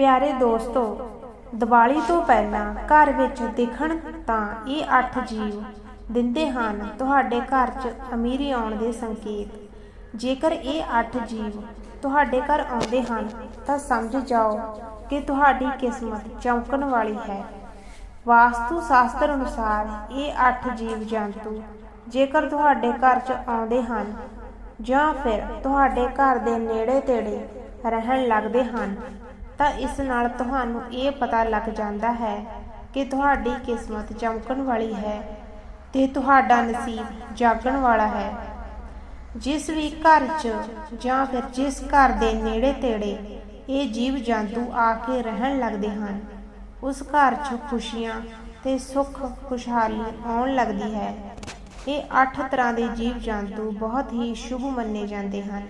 ਪਿਆਰੇ ਦੋਸਤੋ, ਦੀਵਾਲੀ ਤੋਂ ਪਹਿਲਾਂ ਘਰ ਵਿੱਚ ਦੇਖਣ ਤਾਂ ਇਹ ਅੱਠ ਜੀਵ ਦਿੰਦੇ ਹਨ, ਤੁਹਾਡੇ ਘਰ 'ਚ ਅਮੀਰੀ ਆਉਣ ਦੇ ਸੰਕੇਤ। ਜੇਕਰ ਇਹ ਅੱਠ ਜੀਵ ਤੁਹਾਡੇ ਘਰ ਆਉਂਦੇ ਹਨ, ਤਾਂ ਸਮਝ ਜਾਓ ਕਿ ਤੁਹਾਡੀ ਕਿਸਮਤ ਚਮਕਣ ਵਾਲੀ ਹੈ। ਵਾਸਤੂ ਸ਼ਾਸਤਰ ਅਨੁਸਾਰ ਇਹ ਅੱਠ ਜੀਵ ਜੰਤੂ ਜੇਕਰ ਤੁਹਾਡੇ ਘਰ 'ਚ ਆਉਂਦੇ ਹਨ, ਜਾਂ ਫਿਰ ਤੁਹਾਡੇ ਘਰ ਦੇ ਨੇੜੇ ਤੇੜੇ ਰਹਿਣ ਲੱਗਦੇ ਹਨ ਤਾਂ ਇਸ ਨਾਲ ਤੁਹਾਨੂੰ ਇਹ ਪਤਾ ਲੱਗ ਜਾਂਦਾ ਹੈ ਕਿ ਤੁਹਾਡੀ ਕਿਸਮਤ ਚਮਕਣ ਵਾਲੀ ਹੈ ਤੇ ਤੁਹਾਡਾ ਨਸੀਬ ਜਾਗਣ ਵਾਲਾ ਹੈ। ਜਿਸ ਵੀ ਘਰ 'ਚ ਜਾਂ ਫਿਰ ਜਿਸ ਘਰ ਦੇ ਨੇੜੇ ਤੇੜੇ ਇਹ ਜੀਵ ਜੰਤੂ ਆ ਕੇ ਰਹਿਣ ਲੱਗਦੇ ਹਨ, ਉਸ ਘਰ 'ਚ ਖੁਸ਼ੀਆਂ ਤੇ ਸੁੱਖ, ਖੁਸ਼ਹਾਲੀ ਆਉਣ ਲੱਗਦੀ ਹੈ। ਇਹ ਅੱਠ ਤਰ੍ਹਾਂ ਦੇ ਜੀਵ ਜੰਤੂ ਬਹੁਤ ਹੀ ਸ਼ੁਭ ਮੰਨੇ ਜਾਂਦੇ ਹਨ।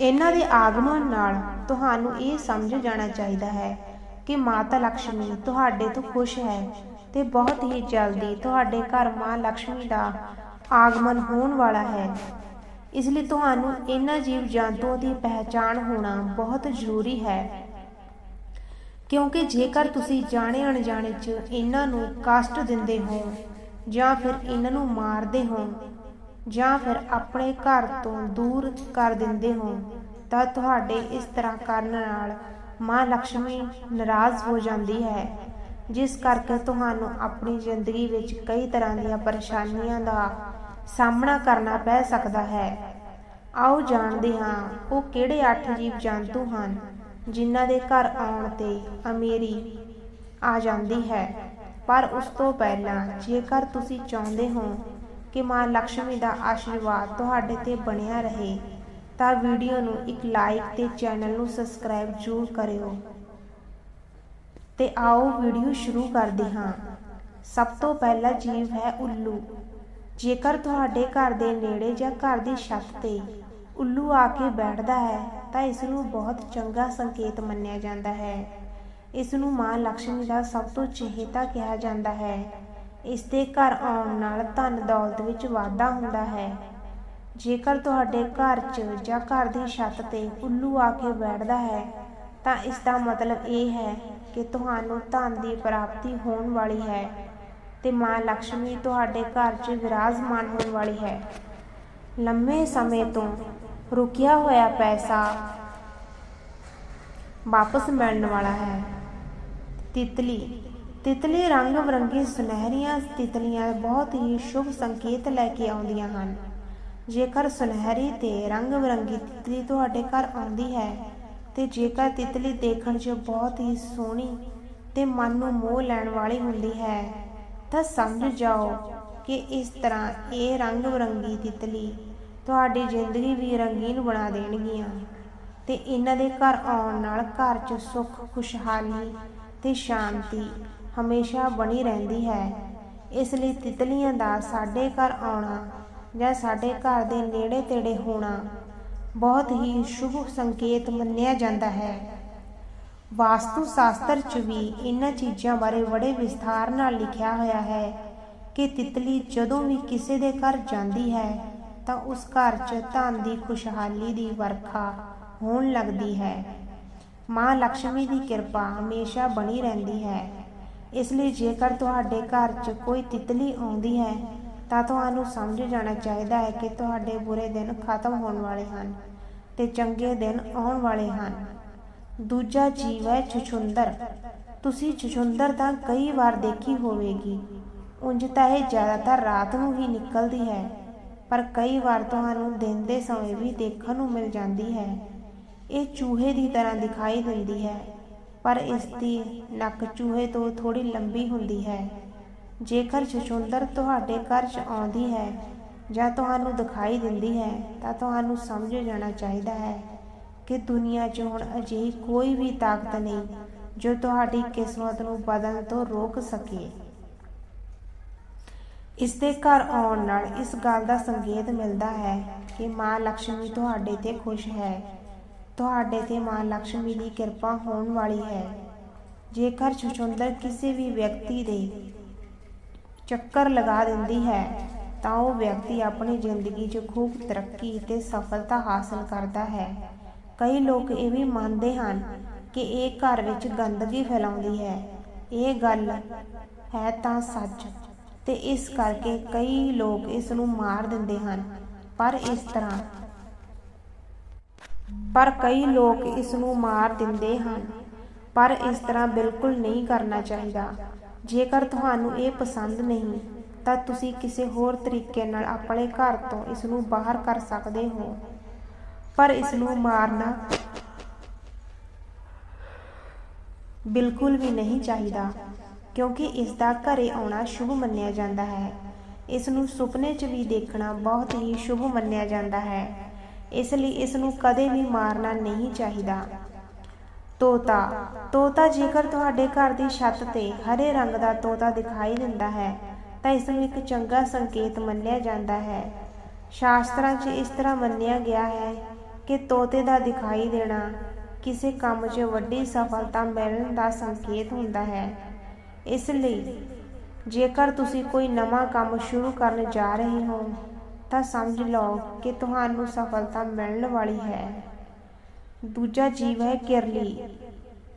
ਇਹਨਾਂ ਦੇ ਆਗਮਨ ਨਾਲ ਤੁਹਾਨੂੰ ਇਹ ਸਮਝ ਜਾਣਾ ਚਾਹੀਦਾ ਹੈ ਕਿ ਮਾਤਾ ਲਕਸ਼ਮੀ ਤੁਹਾਡੇ ਤੋਂ ਖੁਸ਼ ਹੈ ਤੇ ਬਹੁਤ ਹੀ ਜਲਦੀ ਤੁਹਾਡੇ ਘਰ ਮਾਂ ਲਕਸ਼ਮੀ ਦਾ ਆਗਮਨ ਹੋਣ ਵਾਲਾ ਹੈ। ਇਸ ਲਈ ਤੁਹਾਨੂੰ ਇਹਨਾਂ ਜੀਵ ਜੰਤੂਆਂ ਦੀ ਪਹਿਚਾਣ ਹੋਣਾ ਬਹੁਤ ਜ਼ਰੂਰੀ ਹੈ। ਕਿਉਂਕਿ ਜੇਕਰ ਤੁਸੀਂ ਜਾਣੇ ਅਣਜਾਣੇ 'ਚ ਇਹਨਾਂ ਨੂੰ ਕਸ਼ਟ ਦਿੰਦੇ ਹੋ ਜਾਂ ਫਿਰ ਇਹਨਾਂ ਨੂੰ ਮਾਰਦੇ ਹੋ ਜਾਂ ਫਿਰ ਆਪਣੇ ਘਰ ਤੋਂ ਦੂਰ ਕਰ ਦਿੰਦੇ ਹੋ, ਤਾਂ ਤੁਹਾਡੇ ਇਸ ਤਰ੍ਹਾਂ ਕਰਨ ਨਾਲ ਮਾਂ ਲక్ష్ਮੀ ਨਾਰਾਜ਼ ਹੋ ਜਾਂਦੀ ਹੈ, ਜਿਸ ਕਰਕੇ ਤੁਹਾਨੂੰ ਆਪਣੀ ਜ਼ਿੰਦਗੀ ਵਿੱਚ ਕਈ ਤਰ੍ਹਾਂ ਦੀਆਂ ਪਰੇਸ਼ਾਨੀਆਂ ਦਾ ਸਾਹਮਣਾ ਕਰਨਾ ਪੈ ਸਕਦਾ ਹੈ। ਆਓ ਜਾਣਦੇ ਹਾਂ ਉਹ ਕਿਹੜੇ ਅੱਠ ਜੀਵ ਜੰਤੂ ਹਨ, ਜਿਨ੍ਹਾਂ ਦੇ ਘਰ ਆਉਣ ਤੇ ਅਮੀਰੀ ਆ ਜਾਂਦੀ ਹੈ। ਪਰ ਉਸ ਤੋਂ ਪਹਿਲਾਂ ਜੇਕਰ ਤੁਸੀਂ ਚਾਹੁੰਦੇ ਹੋ ਕਿ ਮਾਂ ਲక్ష్ਮੀ ਦਾ ਆਸ਼ੀਰਵਾਦ ਤੁਹਾਡੇ ਤੇ ਬਣਿਆ ਰਹੇ, ਤਾਂ ਵੀਡੀਓ ਨੂੰ ਇੱਕ ਲਾਈਕ ਤੇ ਚੈਨਲ ਨੂੰ ਸਬਸਕ੍ਰਾਈਬ ਜ਼ਰੂਰ ਕਰਿਓ। ਤੇ ਆਓ ਵੀਡੀਓ ਸ਼ੁਰੂ ਕਰਦੇ ਹਾਂ। ਸਭ ਤੋਂ ਪਹਿਲਾ ਜੀਵ ਹੈ ਉੱਲੂ। ਜੇਕਰ ਤੁਹਾਡੇ ਘਰ ਦੇ ਨੇੜੇ ਜਾਂ ਘਰ ਦੀ ਛੱਤ ਤੇ ਉੱਲੂ ਆ ਕੇ ਬੈਠਦਾ ਹੈ, ਤਾਂ ਇਸ ਨੂੰ ਬਹੁਤ ਚੰਗਾ ਸੰਕੇਤ ਮੰਨਿਆ ਜਾਂਦਾ ਹੈ। ਇਸ ਨੂੰ ਮਾਂ ਲక్ష్ਮੀ ਦਾ ਸਭ ਤੋਂ ਚਹੇਤਾ ਕਿਹਾ ਜਾਂਦਾ ਹੈ। ਇਸ ਦੇ ਘਰ ਆਉਣ ਨਾਲ ਧਨ ਦੌਲਤ ਵਿੱਚ ਵਾਧਾ ਹੁੰਦਾ ਹੈ। ਜੇਕਰ ਤੁਹਾਡੇ ਘਰ 'ਚ ਜਾਂ ਘਰ ਦੀ ਛੱਤ ਤੇ ਉੱਲੂ ਆ ਕੇ ਬੈਠਦਾ ਹੈ, ਤਾਂ ਇਸ ਦਾ ਮਤਲਬ ਇਹ ਹੈ ਕਿ ਤੁਹਾਨੂੰ ਧਨ ਦੀ ਪ੍ਰਾਪਤੀ ਹੋਣ ਵਾਲੀ ਹੈ ਤੇ ਮਾਂ ਲక్ష్ਮੀ ਤੁਹਾਡੇ ਘਰ 'ਚ ਵਿਰਾਜਮਾਨ ਹੋਣ ਵਾਲੀ ਹੈ। ਲੰਮੇ ਸਮੇਂ ਤੋਂ ਰੁਕਿਆ ਹੋਇਆ ਪੈਸਾ ਵਾਪਸ ਮਿਲਣ ਵਾਲਾ ਹੈ। ਤਿਤਲੀ ਤਿਤਲੀ ਰੰਗ ਬਰੰਗੀ ਸੁਨਹਿਰੀਆਂ ਤਿਤਲੀਆਂ ਬਹੁਤ ਹੀ ਸ਼ੁਭ ਸੰਕੇਤ ਲੈ ਕੇ ਆਉਂਦੀਆਂ ਹਨ। ਜੇਕਰ ਸੁਨਹਿਰੀ ਤੇ ਰੰਗ ਬਰੰਗੀ ਤਿਤਲੀ ਤੁਹਾਡੇ ਘਰ ਆਉਂਦੀ ਹੈ, ਤੇ ਜੇਕਰ ਤਿਤਲੀ ਦੇਖਣ 'ਚ ਬਹੁਤ ਹੀ ਸੋਹਣੀ ਤੇ ਮਨ ਨੂੰ ਮੋਹ ਲੈਣ ਵਾਲੀ ਹੁੰਦੀ ਹੈ, ਤਾਂ ਸਮਝ ਜਾਓ ਕਿ ਇਸ ਤਰ੍ਹਾਂ ਇਹ ਰੰਗ ਬਰੰਗੀ ਤਿਤਲੀ ਤੁਹਾਡੀ ਜ਼ਿੰਦਗੀ ਵੀ ਰੰਗੀਨ ਬਣਾ ਦੇਣਗੀਆਂ ਤੇ ਇਹਨਾਂ ਦੇ ਘਰ ਆਉਣ ਨਾਲ ਘਰ 'ਚ ਸੁੱਖ, ਖੁਸ਼ਹਾਲੀ ਤੇ ਸ਼ਾਂਤੀ ਹਮੇਸ਼ਾ ਬਣੀ ਰਹਿੰਦੀ ਹੈ। ਇਸ ਲਈ ਤਿਤਲੀਆਂ ਦਾ ਸਾਡੇ ਘਰ ਆਉਣਾ ਜਾਂ ਸਾਡੇ ਘਰ ਦੇ ਨੇੜੇ ਤੇੜੇ ਹੋਣਾ ਬਹੁਤ ਹੀ ਸ਼ੁਭ ਸੰਕੇਤ ਮੰਨਿਆ ਜਾਂਦਾ ਹੈ। ਵਾਸਤੂ ਸ਼ਾਸਤਰ 'ਚ ਵੀ ਇਹਨਾਂ ਚੀਜ਼ਾਂ ਬਾਰੇ ਬੜੇ ਵਿਸਥਾਰ ਨਾਲ ਲਿਖਿਆ ਹੋਇਆ ਹੈ ਕਿ ਤਿਤਲੀ ਜਦੋਂ ਵੀ ਕਿਸੇ ਦੇ ਘਰ ਜਾਂਦੀ ਹੈ ਤਾਂ ਉਸ ਘਰ 'ਚ ਧਨ ਦੀ ਖੁਸ਼ਹਾਲੀ ਦੀ ਵਰਖਾ ਹੋਣ ਲੱਗਦੀ ਹੈ। ਮਾਂ ਲక్ష్ਮੀ ਦੀ ਕਿਰਪਾ ਹਮੇਸ਼ਾ ਬਣੀ ਰਹਿੰਦੀ ਹੈ। ਇਸ ਲਈ ਜੇਕਰ ਤੁਹਾਡੇ ਘਰ 'ਚ ਕੋਈ ਤਿਤਲੀ ਆਉਂਦੀ ਹੈ, ਤਾਂ ਤੁਹਾਨੂੰ ਸਮਝ ਜਾਣਾ ਚਾਹੀਦਾ ਹੈ ਕਿ ਤੁਹਾਡੇ ਬੁਰੇ ਦਿਨ ਖਤਮ ਹੋਣ ਵਾਲੇ ਹਨ ਤੇ ਚੰਗੇ ਦਿਨ ਆਉਣ ਵਾਲੇ ਹਨ। ਦੂਜਾ ਜੀਵ ਹੈ ਛਛੁੰਦਰ। ਤੁਸੀਂ ਛਛੁੰਦਰ ਤਾਂ ਕਈ ਵਾਰ ਦੇਖੀ ਹੋਵੇਗੀ। ਉਂਝ ਤਾਂ ਇਹ ਜ਼ਿਆਦਾਤਰ ਰਾਤ ਨੂੰ ਹੀ ਨਿਕਲਦੀ ਹੈ, ਪਰ ਕਈ ਵਾਰ ਤੁਹਾਨੂੰ ਦਿਨ ਦੇ ਸਮੇਂ ਵੀ ਦੇਖਣ ਨੂੰ ਮਿਲ ਜਾਂਦੀ ਹੈ। ਇਹ ਚੂਹੇ ਦੀ ਤਰ੍ਹਾਂ ਦਿਖਾਈ ਦਿੰਦੀ ਹੈ। ਪਰ ਇਸ ਦੀ ਨੱਕ ਚੂਹੇ ਤੋਂ ਥੋੜੀ ਲੰਬੀ ਹੁੰਦੀ ਹੈ। ਜੇਕਰ ਛਛੁੰਦਰ ਤੁਹਾਡੇ ਘਰ 'ਚ ਆਉਂਦੀ ਹੈ ਜਾਂ ਤੁਹਾਨੂੰ ਦਿਖਾਈ ਦਿੰਦੀ ਹੈ, ਤਾਂ ਤੁਹਾਨੂੰ ਸਮਝ ਜਾਣਾ ਚਾਹੀਦਾ ਹੈ ਕਿ ਦੁਨੀਆ 'ਚ ਹੁਣ ਅਜਿਹੀ ਕੋਈ ਵੀ ਤਾਕਤ ਨਹੀਂ ਜੋ ਤੁਹਾਡੀ ਕਿਸਮਤ ਨੂੰ ਬਦਲਣ ਤੋਂ ਰੋਕ ਸਕੇ। ਇਸ ਦੇ ਘਰ ਆਉਣ ਨਾਲ ਇਸ ਗੱਲ ਦਾ ਸੰਕੇਤ ਮਿਲਦਾ ਹੈ ਕਿ ਮਾਂ ਲక్ష్ਮੀ ਤੁਹਾਡੇ ਤੇ ਖੁਸ਼ ਹੈ। ਤੁਹਾਡੇ ਤੇ ਮਾਂ ਲక్ష్ਮੀ ਦੀ ਕਿਰਪਾ ਹੋਣ ਵਾਲੀ ਹੈ। ਜੇਕਰ ਛੁਛੁੰਦਰ ਕਿਸੇ ਵੀ ਵਿਅਕਤੀ ਦੇ ਚੱਕਰ ਲਗਾ ਦਿੰਦੀ ਹੈ, ਤਾਂ ਉਹ ਵਿਅਕਤੀ ਆਪਣੀ ਜ਼ਿੰਦਗੀ 'ਚ ਖੂਬ ਤਰੱਕੀ ਤੇ ਸਫਲਤਾ ਹਾਸਲ ਕਰਦਾ ਹੈ। ਕਈ ਲੋਕ ਇਹ ਵੀ ਮੰਨਦੇ ਹਨ ਕਿ ਇਹ ਘਰ ਵਿੱਚ ਗੰਦਗੀ ਫੈਲਾਉਂਦੀ ਹੈ। ਇਹ ਗੱਲ ਹੈ ਤਾਂ ਸੱਚ ਤੇ ਇਸ ਕਰਕੇ ਕਈ ਲੋਕ ਇਸ ਨੂੰ ਮਾਰ ਦਿੰਦੇ ਹਨ। ਪਰ ਇਸ ਤਰ੍ਹਾਂ ਪਰ ਕਈ ਲੋਕ ਇਸ ਨੂੰ ਮਾਰ ਦਿੰਦੇ ਹਨ। ਪਰ ਇਸ ਤਰ੍ਹਾਂ ਬਿਲਕੁਲ ਨਹੀਂ ਕਰਨਾ ਚਾਹੀਦਾ। ਜੇਕਰ ਤੁਹਾਨੂੰ ਇਹ ਪਸੰਦ ਨਹੀਂ, ਤਾਂ ਤੁਸੀਂ ਕਿਸੇ ਹੋਰ ਤਰੀਕੇ ਨਾਲ ਆਪਣੇ ਘਰ ਤੋਂ ਇਸ ਨੂੰ ਬਾਹਰ ਕਰ ਸਕਦੇ ਹੋ। ਪਰ ਇਸ ਨੂੰ ਮਾਰਨਾ ਬਿਲਕੁਲ ਵੀ ਨਹੀਂ ਚਾਹੀਦਾ, ਕਿਉਂਕਿ ਇਸ ਦਾ ਘਰੇ ਆਉਣਾ ਸ਼ੁਭ ਮੰਨਿਆ ਜਾਂਦਾ ਹੈ। ਇਸ ਨੂੰ ਸੁਪਨੇ 'ਚ ਵੀ ਦੇਖਣਾ ਬਹੁਤ ਹੀ ਸ਼ੁਭ ਮੰਨਿਆ ਜਾਂਦਾ ਹੈ। ਇਸ ਲਈ ਇਸ ਨੂੰ ਕਦੇ ਵੀ ਮਾਰਨਾ ਨਹੀਂ ਚਾਹੀਦਾ। ਤੋਤਾ ਤੋਤਾ ਜੇਕਰ ਤੁਹਾਡੇ ਘਰ ਦੀ ਛੱਤ ਤੇ ਹਰੇ ਰੰਗ ਦਾ ਤੋਤਾ ਦਿਖਾਈ ਦਿੰਦਾ ਹੈ, ਤਾਂ ਇਸ ਨੂੰ ਇੱਕ ਚੰਗਾ ਸੰਕੇਤ ਮੰਨਿਆ ਜਾਂਦਾ ਹੈ। ਸ਼ਾਸਤਰਾਂ 'ਚ ਇਸ ਤਰ੍ਹਾਂ ਮੰਨਿਆ ਗਿਆ ਹੈ ਕਿ ਤੋਤੇ ਦਾ ਦਿਖਾਈ ਦੇਣਾ ਕਿਸੇ ਕੰਮ 'ਚ ਵੱਡੀ ਸਫਲਤਾ ਮਿਲਣ ਦਾ ਸੰਕੇਤ ਹੁੰਦਾ ਹੈ। ਇਸ ਲਈ ਜੇਕਰ ਤੁਸੀਂ ਕੋਈ ਨਵਾਂ ਕੰਮ ਸ਼ੁਰੂ ਕਰਨ ਜਾ ਰਹੇ ਹੋ ਤਾਂ ਸਮਝ ਲਓ ਕਿ ਤੁਹਾਨੂੰ ਸਫਲਤਾ ਮਿਲਣ ਵਾਲੀ ਹੈ। ਦੂਜਾ ਜੀਵ ਹੈ ਕਿਰਲੀ।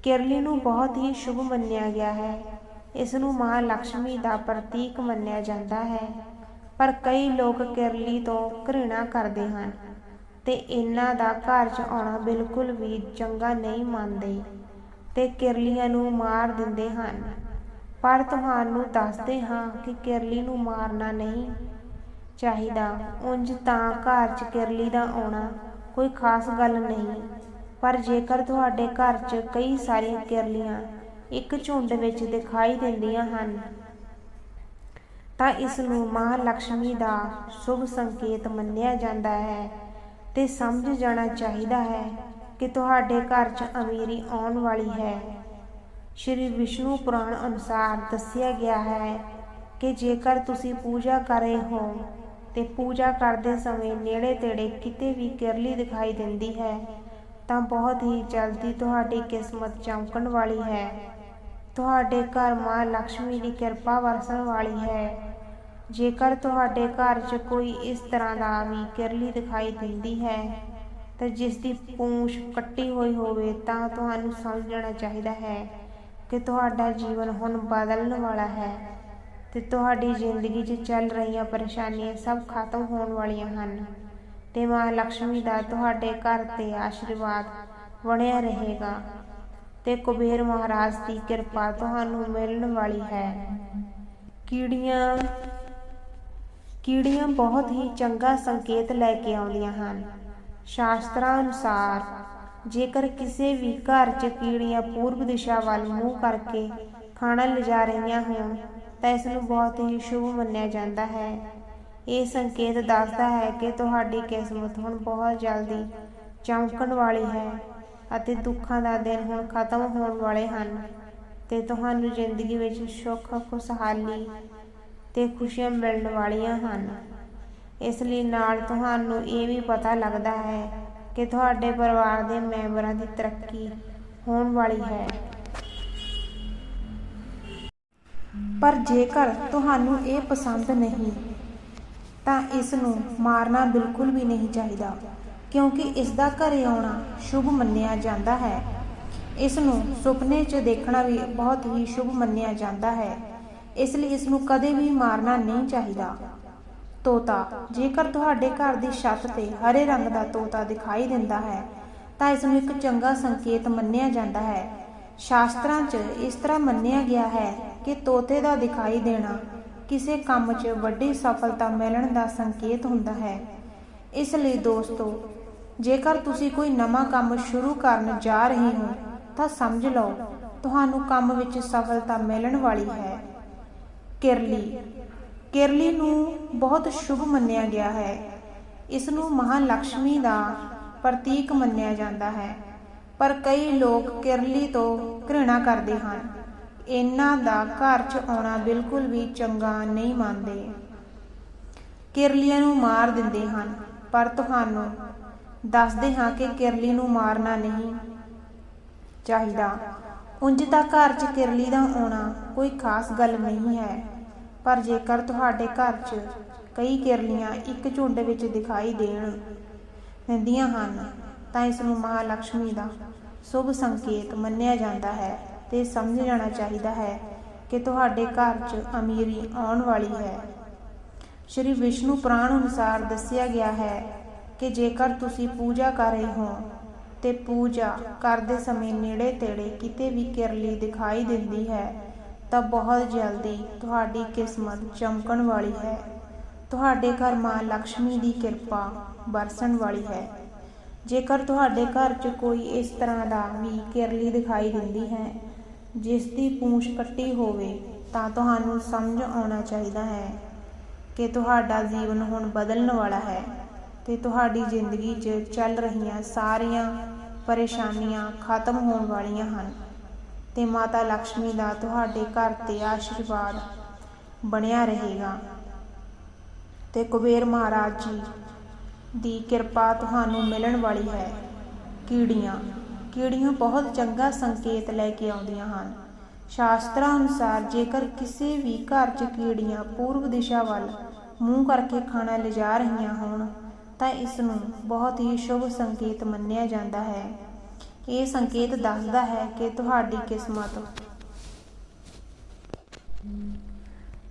ਕਿਰਲੀ ਨੂੰ ਬਹੁਤ ਹੀ ਸ਼ੁਭ ਮੰਨਿਆ ਗਿਆ ਹੈ। ਇਸ ਨੂੰ ਮਾਂ ਲక్ష్ਮੀ ਦਾ ਪ੍ਰਤੀਕ ਮੰਨਿਆ ਜਾਂਦਾ ਹੈ। ਪਰ ਕਈ ਲੋਕ ਕਿਰਲੀ ਤੋਂ ਘ੍ਰਿਣਾ ਕਰਦੇ ਹਨ ਤੇ ਇਹਨਾਂ ਦਾ ਘਰ 'ਚ ਆਉਣਾ ਬਿਲਕੁਲ ਵੀ ਚੰਗਾ ਨਹੀਂ ਮੰਨਦੇ ਤੇ ਕਿਰਲੀਆਂ ਨੂੰ ਮਾਰ ਦਿੰਦੇ ਹਨ। ਪਰ ਤੁਹਾਨੂੰ ਦੱਸਦੇ ਹਾਂ ਕਿ ਕਿਰਲੀ ਨੂੰ ਮਾਰਨਾ ਨਹੀਂ ਚਾਹੀਦਾ। ਉਂਝ ਤਾਂ ਘਰ 'ਚ ਕਿਰਲੀ ਦਾ ਆਉਣਾ ਕੋਈ ਖਾਸ ਗੱਲ ਨਹੀਂ। ਪਰ ਜੇਕਰ ਤੁਹਾਡੇ ਘਰ 'ਚ ਕਈ ਸਾਰੀਆਂ ਕਿਰਲੀਆਂ ਇੱਕ ਝੁੰਡ ਵਿੱਚ ਦਿਖਾਈ ਦਿੰਦੀਆਂ ਹਨ, ਤਾਂ ਇਸ ਨੂੰ ਮਾਂ ਦਾ ਸ਼ੁਭ ਸੰਕੇਤ ਮੰਨਿਆ ਜਾਂਦਾ ਹੈ ਤੇ ਸਮਝ ਜਾਣਾ ਚਾਹੀਦਾ ਹੈ ਕਿ ਤੁਹਾਡੇ ਘਰ 'ਚ ਅਮੀਰੀ ਆਉਣ ਵਾਲੀ ਹੈ। ਸ਼੍ਰੀ ਵਿਸ਼ਨੂੰ ਪੁਰਾਣ ਅਨੁਸਾਰ ਦੱਸਿਆ ਗਿਆ ਹੈ ਕਿ ਜੇਕਰ ਤੁਸੀਂ ਪੂਜਾ ਕਰ ਰਹੇ ਹੋ ਤੇ ਪੂਜਾ ਕਰਦੇ ਸਮੇਂ ਨੇੜੇ ਤੇੜੇ ਕਿਤੇ ਵੀ ਕਿਰਲੀ ਦਿਖਾਈ ਦਿੰਦੀ ਹੈ, ਤਾਂ ਬਹੁਤ ਹੀ ਜਲਦੀ ਤੁਹਾਡੀ ਕਿਸਮਤ ਚਮਕਣ ਵਾਲੀ ਹੈ। ਤੁਹਾਡੇ ਘਰ ਮਾਂ ਲక్ష్ਮੀ ਦੀ ਕਿਰਪਾ ਵਰਸਣ ਵਾਲੀ ਹੈ। ਜੇਕਰ ਤੁਹਾਡੇ ਘਰ 'ਚ ਕੋਈ ਇਸ ਤਰ੍ਹਾਂ ਦਾ ਵੀ ਕਿਰਲੀ ਦਿਖਾਈ ਦਿੰਦੀ ਹੈ, ਤੇ ਜਿਸ ਦੀ ਪੂੰਛ ਕੱਟੀ ਹੋਈ ਹੋਵੇ ਤਾਂ ਤੁਹਾਨੂੰ ਸਮਝ ਲੈਣਾ ਚਾਹੀਦਾ ਹੈ ਕਿ ਤੁਹਾਡਾ ਜੀਵਨ ਹੁਣ ਬਦਲਣ ਵਾਲਾ ਹੈ। ਤੇ ਤੁਹਾਡੀ ਜ਼ਿੰਦਗੀ 'ਚ ਚੱਲ ਰਹੀਆਂ ਪਰੇਸ਼ਾਨੀਆਂ ਸਭ ਖਤਮ ਹੋਣ ਵਾਲੀਆਂ ਹਨ। ਤੇ ਮਾਂ ਲక్ష్ਮੀ ਦਾ ਤੁਹਾਡੇ ਘਰ ਤੇ ਆਸ਼ੀਰਵਾਦ ਬਣਿਆ ਰਹੇਗਾ। ਤੇ ਕੁਬੇਰ ਮਹਾਰਾਜ ਦੀ ਕਿਰਪਾ ਤੁਹਾਨੂੰ ਮਿਲਣ ਵਾਲੀ ਹੈ। ਕੀੜੀਆਂ ਕੀੜੀਆਂ ਬਹੁਤ ਹੀ ਚੰਗਾ ਸੰਕੇਤ ਲੈ ਕੇ ਆਉਂਦੀਆਂ ਹਨ। ਸ਼ਾਸਤਰਾਂ ਅਨੁਸਾਰ, ਜੇਕਰ ਕਿਸੇ ਵੀ ਘਰ 'ਚ ਕੀੜੀਆਂ ਪੂਰਬ ਦਿਸ਼ਾ ਵੱਲ ਮੂੰਹ ਕਰਕੇ ਖਾਣਾ ਲਿਜਾ ਰਹੀਆਂ ਹੋਣ ਤਾਂ ਇਸ ਨੂੰ ਬਹੁਤ ਹੀ ਸ਼ੁਭ ਮੰਨਿਆ ਜਾਂਦਾ ਹੈ। ਇਹ ਸੰਕੇਤ ਦੱਸਦਾ ਹੈ ਕਿ ਤੁਹਾਡੀ ਕਿਸਮਤ ਹੁਣ ਬਹੁਤ ਜਲਦੀ ਚਮਕਣ ਵਾਲੀ ਹੈ ਅਤੇ ਦੁੱਖਾਂ ਦਾ ਦਿਨ ਹੁਣ ਖਤਮ ਹੋਣ ਵਾਲੇ ਹਨ ਤੇ ਤੁਹਾਨੂੰ ਜ਼ਿੰਦਗੀ ਵਿੱਚ ਸੁੱਖ, ਖੁਸ਼ਹਾਲੀ ਤੇ ਖੁਸ਼ੀਆਂ ਮਿਲਣ ਵਾਲੀਆਂ ਹਨ। ਇਸ ਲਈ ਨਾਲ ਤੁਹਾਨੂੰ ਇਹ ਵੀ ਪਤਾ ਲੱਗਦਾ ਹੈ ਕਿ ਤੁਹਾਡੇ ਪਰਿਵਾਰ ਦੇ ਮੈਂਬਰਾਂ ਦੀ ਤਰੱਕੀ ਹੋਣ ਵਾਲੀ ਹੈ। ਪਰ ਜੇਕਰ ਤੁਹਾਨੂੰ ਇਹ ਪਸੰਦ ਨਹੀਂ, ਤਾਂ ਇਸ ਨੂੰ ਮਾਰਨਾ ਬਿਲਕੁਲ ਵੀ ਨਹੀਂ ਚਾਹੀਦਾ, ਕਿਉਂਕਿ ਇਸ ਦਾ ਘਰੇ ਆਉਣਾ ਸ਼ੁਭ ਮੰਨਿਆ ਜਾਂਦਾ ਹੈ। ਇਸ ਨੂੰ ਸੁਪਨੇ 'ਚ ਦੇਖਣਾ ਵੀ ਬਹੁਤ ਹੀ ਸ਼ੁਭ ਮੰਨਿਆ ਜਾਂਦਾ ਹੈ, ਇਸ ਲਈ ਇਸ ਨੂੰ ਕਦੇ ਵੀ ਮਾਰਨਾ ਨਹੀਂ ਚਾਹੀਦਾ। ਤੋਤਾ, ਜੇਕਰ ਤੁਹਾਡੇ ਘਰ ਦੀ ਛੱਤ ਤੇ ਹਰੇ ਰੰਗ ਦਾ ਤੋਤਾ ਦਿਖਾਈ ਦਿੰਦਾ ਹੈ, ਤਾਂ ਇਸ ਨੂੰ ਇੱਕ ਚੰਗਾ ਸੰਕੇਤ ਮੰਨਿਆ ਜਾਂਦਾ ਹੈ। ਸ਼ਾਸਤਰਾਂ 'ਚ ਇਸ ਤਰ੍ਹਾਂ ਮੰਨਿਆ ਗਿਆ ਹੈ ਕਿ ਤੋਤੇ ਦਾ ਦਿਖਾਈ ਦੇਣਾ ਕਿਸੇ ਕੰਮ 'ਚ ਵੱਡੀ ਸਫਲਤਾ ਮਿਲਣ ਦਾ ਸੰਕੇਤ ਹੁੰਦਾ ਹੈ। ਇਸ ਲਈ ਦੋਸਤੋ, ਜੇਕਰ ਤੁਸੀਂ ਕੋਈ ਨਵਾਂ ਕੰਮ ਸ਼ੁਰੂ ਕਰਨ ਜਾ ਰਹੇ ਹੋ, ਤਾਂ ਸਮਝ ਲਓ, ਤੁਹਾਨੂੰ ਕੰਮ ਵਿੱਚ ਸਫਲਤਾ ਮਿਲਣ ਵਾਲੀ ਹੈ। ਕਿਰਲੀ ਕਿਰਲੀ ਨੂੰ ਬਹੁਤ ਸ਼ੁਭ ਮੰਨਿਆ ਗਿਆ ਹੈ। ਇਸ ਨੂੰ ਮਹਾਂ ਲక్ష్ਮੀ ਦਾ ਪ੍ਰਤੀਕ ਮੰਨਿਆ ਜਾਂਦਾ ਹੈ। ਪਰ ਕਈ ਲੋਕ ਕਿਰਲੀ ਤੋਂ ਘ੍ਰਿਣਾ ਕਰਦੇ ਹਨ। ਇਹਨਾਂ ਦਾ ਘਰ 'ਚ ਆਉਣਾ ਬਿਲਕੁਲ ਵੀ ਚੰਗਾ ਨਹੀਂ ਮੰਨਦੇ। ਕਿਰਲੀਆਂ ਨੂੰ ਮਾਰ ਦਿੰਦੇ ਹਨ, ਪਰ ਤੁਹਾਨੂੰ ਦੱਸਦੇ ਹਾਂ ਕਿ ਕਿਰਲੀ ਨੂੰ ਮਾਰਨਾ ਨਹੀਂ ਚਾਹੀਦਾ। ਉਂਝ ਤਾਂ ਘਰ 'ਚ ਕਿਰਲੀ ਦਾ ਆਉਣਾ ਕੋਈ ਖਾਸ ਗੱਲ ਨਹੀਂ ਹੈ, ਪਰ ਜੇਕਰ ਤੁਹਾਡੇ ਘਰ 'ਚ ਕਈ ਕਿਰਲੀਆਂ ਇੱਕ ਝੁੰਡ ਵਿੱਚ ਦਿਖਾਈ ਦੇਣ ਦਿੰਦੀਆਂ ਹਨ, ਤਾਂ ਇਸ ਨੂੰ ਮਹਾਲక్ష్ਮੀ ਦਾ ਸ਼ੁਭ ਸੰਕੇਤ ਮੰਨਿਆ ਜਾਂਦਾ ਹੈ। ਤੇ ਸਮਝ ਜਾਣਾ ਚਾਹੀਦਾ ਹੈ ਕਿ ਤੁਹਾਡੇ ਘਰ 'ਚ ਅਮੀਰੀ ਆਉਣ ਵਾਲੀ ਹੈ। ਸ਼੍ਰੀ ਵਿਸ਼ਨੂੰ ਪੁਰਾਣ ਅਨੁਸਾਰ ਦੱਸਿਆ ਗਿਆ ਹੈ ਕਿ ਜੇਕਰ ਤੁਸੀਂ ਪੂਜਾ ਕਰ ਰਹੇ ਹੋ ਤੇ ਪੂਜਾ ਕਰਦੇ ਸਮੇਂ ਨੇੜੇ ਤੇੜੇ ਕਿਤੇ ਵੀ ਕਿਰਲੀ ਦਿਖਾਈ ਦਿੰਦੀ ਹੈ, ਤਾਂ ਬਹੁਤ ਜਲਦੀ ਤੁਹਾਡੀ ਕਿਸਮਤ ਚਮਕਣ ਵਾਲੀ ਹੈ। ਤੁਹਾਡੇ ਘਰ ਮਾਂ ਲక్ష్ਮੀ ਦੀ ਕਿਰਪਾ ਬਰਸਣ ਵਾਲੀ ਹੈ। ਜੇਕਰ ਤੁਹਾਡੇ ਘਰ 'ਚ ਕੋਈ ਇਸ ਤਰ੍ਹਾਂ ਦਾ ਵੀ ਕਿਰਲੀ ਦਿਖਾਈ ਦਿੰਦੀ ਹੈ ਜਿਸ ਦੀ ਪੂੰਛ ਕੱਟੀ ਹੋਵੇ, ਤਾਂ ਤੁਹਾਨੂੰ ਸਮਝ ਆਉਣਾ ਚਾਹੀਦਾ ਹੈ ਕਿ ਤੁਹਾਡਾ ਜੀਵਨ ਹੁਣ ਬਦਲਣ ਵਾਲਾ ਹੈ ਤੇ ਤੁਹਾਡੀ ਜ਼ਿੰਦਗੀ 'ਚ ਚੱਲ ਰਹੀਆਂ ਸਾਰੀਆਂ ਪਰੇਸ਼ਾਨੀਆਂ ਖਤਮ ਹੋਣ ਵਾਲੀਆਂ ਹਨ ਤੇ ਮਾਤਾ ਲక్ష్ਮੀ ਦਾ ਤੁਹਾਡੇ ਘਰ ਤੇ ਆਸ਼ੀਰਵਾਦ ਬਣਿਆ ਰਹੇਗਾ। ਤੇ ਕੁਬੇਰ ਮਹਾਰਾਜ ਜੀ ਦੀ ਕਿਰਪਾ ਤੁਹਾਨੂੰ ਮਿਲਣ ਵਾਲੀ ਹੈ। ਕੀੜੀਆਂ ਕੀੜੀਆਂ ਬਹੁਤ ਚੰਗਾ ਸੰਕੇਤ ਲੈ ਕੇ ਆਉਂਦੀਆਂ ਹਨ। ਸ਼ਾਸਤਰਾਂ ਅਨੁਸਾਰ ਜੇਕਰ ਕਿਸੇ ਵੀ ਘਰ 'ਚ ਕੀੜੀਆਂ ਪੂਰਬ ਦਿਸ਼ਾ ਵੱਲ ਮੂੰਹ ਕਰਕੇ ਖਾਣਾ ਲਿਜਾ ਰਹੀਆਂ ਹੋਣ, ਤਾਂ ਇਸ ਨੂੰ ਬਹੁਤ ਹੀ ਸ਼ੁਭ ਸੰਕੇਤ ਮੰਨਿਆ ਜਾਂਦਾ ਹੈ। ਇਹ ਸੰਕੇਤ ਦੱਸਦਾ ਹੈ ਕਿ ਤੁਹਾਡੀ ਕਿਸਮਤ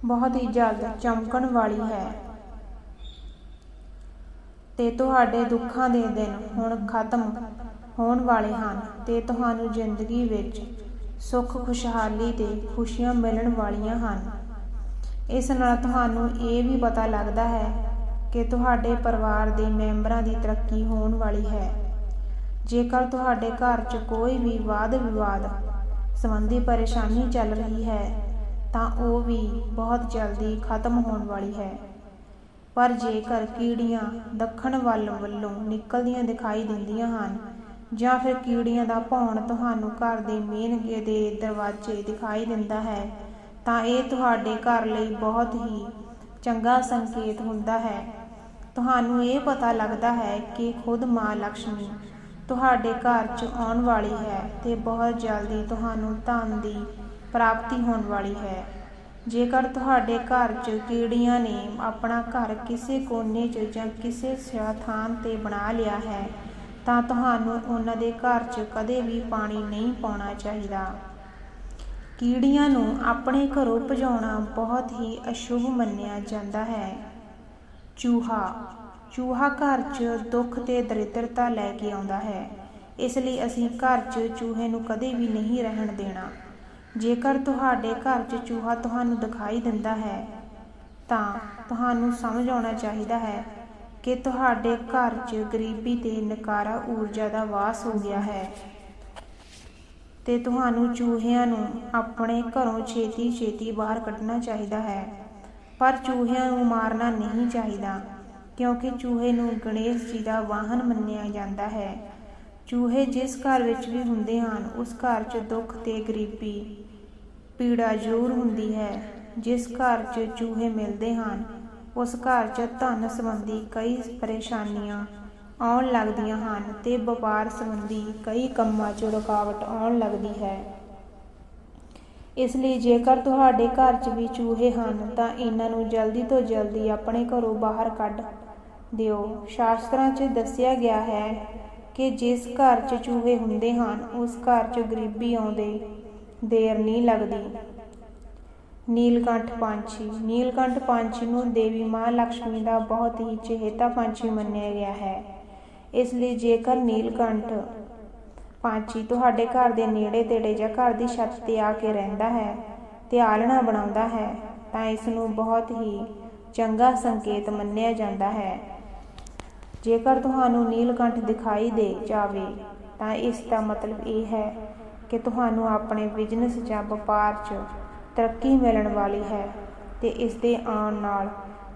ਬਹੁਤ ਹੀ ਜਲਦ ਚਮਕਣ ਵਾਲੀ ਹੈ ਤੇ ਤੁਹਾਡੇ ਦੁੱਖਾਂ ਦੇ ਦਿਨ ਹੁਣ ਖਤਮ ਹੋਣ ਵਾਲੇ ਹਨ ਤੇ ਤੁਹਾਨੂੰ ਜ਼ਿੰਦਗੀ ਵਿੱਚ ਸੁੱਖ, ਖੁਸ਼ਹਾਲੀ ਤੇ ਖੁਸ਼ੀਆਂ ਮਿਲਣ ਵਾਲੀਆਂ ਹਨ। ਇਸ ਨਾਲ ਤੁਹਾਨੂੰ ਇਹ ਵੀ ਪਤਾ ਲੱਗਦਾ ਹੈ ਕਿ ਤੁਹਾਡੇ ਪਰਿਵਾਰ ਦੇ ਮੈਂਬਰਾਂ ਦੀ ਤਰੱਕੀ ਹੋਣ ਵਾਲੀ ਹੈ। ਜੇਕਰ ਤੁਹਾਡੇ ਘਰ 'ਚ ਕੋਈ ਵੀ ਵਾਦ ਵਿਵਾਦ ਸੰਬੰਧੀ ਪਰੇਸ਼ਾਨੀ ਚੱਲ ਰਹੀ ਹੈ, ਤਾਂ ਉਹ ਵੀ ਬਹੁਤ ਜਲਦੀ ਖਤਮ ਹੋਣ ਵਾਲੀ ਹੈ। ਪਰ ਜੇਕਰ ਕੀੜੀਆਂ ਦੱਖਣ ਵੱਲ ਵੱਲੋਂ ਨਿਕਲਦੀਆਂ ਦਿਖਾਈ ਦਿੰਦੀਆਂ ਹਨ ਜਾਂ ਫਿਰ ਕੀੜੀਆਂ ਦਾ ਭੌਣ ਤੁਹਾਨੂੰ ਘਰ ਦੇ ਮੇਨ ਦੇ ਦਰਵਾਜ਼ੇ ਦਿਖਾਈ ਦਿੰਦਾ ਹੈ, ਤਾਂ ਇਹ ਤੁਹਾਡੇ ਘਰ ਲਈ ਬਹੁਤ ਹੀ ਚੰਗਾ ਸੰਕੇਤ ਹੁੰਦਾ ਹੈ। ਤੁਹਾਨੂੰ ਇਹ ਪਤਾ ਲੱਗਦਾ ਹੈ ਕਿ ਖੁਦ ਮਾਂ ਲక్ష్ਮੀ ਤੁਹਾਡੇ ਘਰ 'ਚ ਆਉਣ ਵਾਲੀ ਹੈ ਤੇ ਬਹੁਤ ਜਲਦੀ ਤੁਹਾਨੂੰ ਧਨ ਦੀ ਪ੍ਰਾਪਤੀ ਹੋਣ ਵਾਲੀ ਹੈ। ਜੇਕਰ ਤੁਹਾਡੇ ਘਰ 'ਚ ਕੀੜੀਆਂ ਨੇ ਆਪਣਾ ਘਰ ਕਿਸੇ ਕੋਨੇ 'ਚ ਜਾਂ ਕਿਸੇ ਥਾਂ ਤੇ ਬਣਾ ਲਿਆ ਹੈ ਤਾਂ ਤੁਹਾਨੂੰ ਉਹਨਾਂ ਦੇ ਘਰ 'ਚ ਕਦੇ ਵੀ ਪਾਣੀ ਨਹੀਂ ਪਾਉਣਾ ਚਾਹੀਦਾ। ਕੀੜੀਆਂ ਨੂੰ ਆਪਣੇ ਘਰੋਂ ਭਜਾਉਣਾ ਬਹੁਤ ਹੀ ਅਸ਼ੁਭ ਮੰਨਿਆ ਜਾਂਦਾ ਹੈ। ਚੂਹਾ। ਚੂਹਾ ਘਰ 'ਚ ਦੁੱਖ ਤੇ ਦਰਿਦਰਤਾ ਲੈ ਕੇ ਆਉਂਦਾ ਹੈ। ਇਸ ਲਈ ਅਸੀਂ ਘਰ 'ਚ ਚੂਹੇ ਨੂੰ ਕਦੇ ਵੀ ਨਹੀਂ ਰਹਿਣ ਦੇਣਾ। ਜੇਕਰ ਤੁਹਾਡੇ ਘਰ 'ਚ ਚੂਹਾ ਤੁਹਾਨੂੰ ਦਿਖਾਈ ਦਿੰਦਾ ਹੈ, ਤਾਂ ਤੁਹਾਨੂੰ ਸਮਝ ਆਉਣਾ ਚਾਹੀਦਾ ਹੈ ਕਿ ਤੁਹਾਡੇ ਘਰ 'ਚ ਗਰੀਬੀ ਤੇ ਨਕਾਰਾ ਊਰਜਾ ਦਾ ਵਾਸ ਹੋ ਗਿਆ ਹੈ। ਤੇ ਤੁਹਾਨੂੰ ਚੂਹਿਆਂ ਨੂੰ ਆਪਣੇ ਘਰੋਂ ਛੇਤੀ ਛੇਤੀ ਬਾਹਰ ਕੱਢਣਾ ਚਾਹੀਦਾ ਹੈ। ਪਰ ਚੂਹਿਆਂ ਨੂੰ ਮਾਰਨਾ ਨਹੀਂ ਚਾਹੀਦਾ, ਕਿਉਂਕਿ ਚੂਹੇ ਨੂੰ ਗਣੇਸ਼ ਜੀ ਦਾ ਵਾਹਨ ਮੰਨਿਆ ਜਾਂਦਾ ਹੈ। ਚੂਹੇ ਜਿਸ ਘਰ ਵਿੱਚ ਵੀ ਹੁੰਦੇ ਹਨ, ਉਸ ਘਰ 'ਚ ਦੁੱਖ ਤੇ ਗਰੀਬੀ, ਪੀੜਾ ਜ਼ਰੂਰ ਹੁੰਦੀ ਹੈ। ਜਿਸ ਘਰ 'ਚ ਚੂਹੇ ਮਿਲਦੇ ਹਨ ਉਸ ਘਰ 'ਚ ਧਨ ਸੰਬੰਧੀ ਕਈ ਪਰੇਸ਼ਾਨੀਆਂ ਆਉਣ ਲੱਗਦੀਆਂ ਹਨ ਤੇ ਵਪਾਰ ਸੰਬੰਧੀ ਕਈ ਕੰਮਾਂ 'ਚ ਰੁਕਾਵਟ ਆਉਣ ਲੱਗਦੀ ਹੈ। ਇਸ ਲਈ ਜੇਕਰ ਤੁਹਾਡੇ ਘਰ 'ਚ ਵੀ ਚੂਹੇ ਹਨ ਤਾਂ ਇਹਨਾਂ ਨੂੰ ਜਲਦੀ ਤੋਂ ਜਲਦੀ ਆਪਣੇ ਘਰੋਂ ਬਾਹਰ ਕੱਢ ਦਿਓ। ਸ਼ਾਸਤਰਾਂ 'ਚ ਦੱਸਿਆ ਗਿਆ ਹੈ ਕਿ ਜਿਸ ਘਰ 'ਚ ਚੂਹੇ ਹੁੰਦੇ ਹਨ, ਉਸ ਘਰ 'ਚ ਗਰੀਬੀ ਆਉਂਦੇ ਦੇਰ ਨਹੀਂ ਲੱਗਦੀ। ਨੀਲਕੰਠ ਪੰਛੀ। ਨੀਲਕੰਠ ਪੰਛੀ ਨੂੰ ਦੇਵੀ ਮਾਂ ਲక్ష్ਮੀ ਦਾ ਬਹੁਤ ਹੀ ਚਹੇਤਾ ਪੰਛੀ ਮੰਨਿਆ ਗਿਆ ਹੈ। ਇਸ ਲਈ ਜੇਕਰ ਨੀਲਕੰਠ ਪੰਛੀ ਤੁਹਾਡੇ ਘਰ ਦੇ ਨੇੜੇ ਤੇੜੇ ਜਾਂ ਘਰ ਦੀ ਛੱਤ ਤੇ ਆ ਕੇ ਰਹਿੰਦਾ ਹੈ ਤੇ ਆਲਣਾ ਬਣਾਉਂਦਾ ਹੈ, ਤਾਂ ਇਸ ਨੂੰ ਬਹੁਤ ਹੀ ਚੰਗਾ ਸੰਕੇਤ ਮੰਨਿਆ ਜਾਂਦਾ ਹੈ। ਜੇਕਰ ਤੁਹਾਨੂੰ ਨੀਲਕੰਠ ਦਿਖਾਈ ਦੇ ਜਾਵੇ, ਤਾਂ ਇਸ ਦਾ ਮਤਲਬ ਇਹ ਹੈ ਕਿ ਤੁਹਾਨੂੰ ਆਪਣੇ ਬਿਜ਼ਨਸ ਜਾਂ ਵਪਾਰ 'ਚ ਤਰੱਕੀ ਮਿਲਣ ਵਾਲੀ ਹੈ ਤੇ ਇਸ ਦੇ ਆਉਣ ਨਾਲ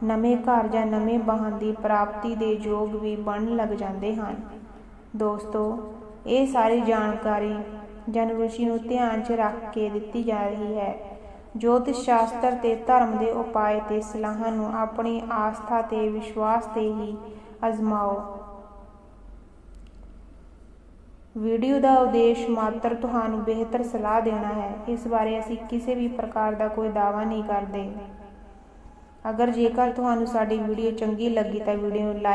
ਨਵੇਂ ਘਰ ਜਾਂ ਨਵੇਂ ਵਾਹਨ ਦੀ ਪ੍ਰਾਪਤੀ ਦੇ ਯੋਗ ਵੀ ਬਣਨ ਲੱਗ ਜਾਂਦੇ ਹਨ। ਦੋਸਤੋ, ਇਹ ਸਾਰੀ ਜਾਣਕਾਰੀ ਜਨ ਰੁਚੀ ਨੂੰ ਧਿਆਨ 'ਚ ਰੱਖ ਕੇ ਦਿੱਤੀ ਜਾ ਰਹੀ ਹੈ। ਜੋਤਿਸ਼ ਸ਼ਾਸਤਰ ਤੇ ਧਰਮ ਦੇ ਉਪਾਅ ਤੇ ਸਲਾਹਾਂ ਨੂੰ ਆਪਣੀ ਆਸਥਾ ਤੇ ਵਿਸ਼ਵਾਸ ਤੇ ਹੀ ਅਜ਼ਮਾਓ। ਵੀਡੀਓ ਦਾ ਉਦੇਸ਼ ਮਾਤਰ ਤੁਹਾਨੂੰ ਬਿਹਤਰ ਸਲਾਹ ਦੇਣਾ ਹੈ। ਇਸ ਬਾਰੇ ਅਸੀਂ ਕਿਸੇ ਵੀ ਪ੍ਰਕਾਰ ਦਾ ਕੋਈ ਦਾਅਵਾ ਨਹੀਂ ਕਰਦੇ। ਅਗਰ ਜੇਕਰ ਤੁਹਾਨੂੰ ਸਾਡੀ ਵੀਡੀਓ ਚੰਗੀ ਲੱਗੀ ਤਾਂ ਵੀਡੀਓ ਨੂੰ ਲਾਈਕ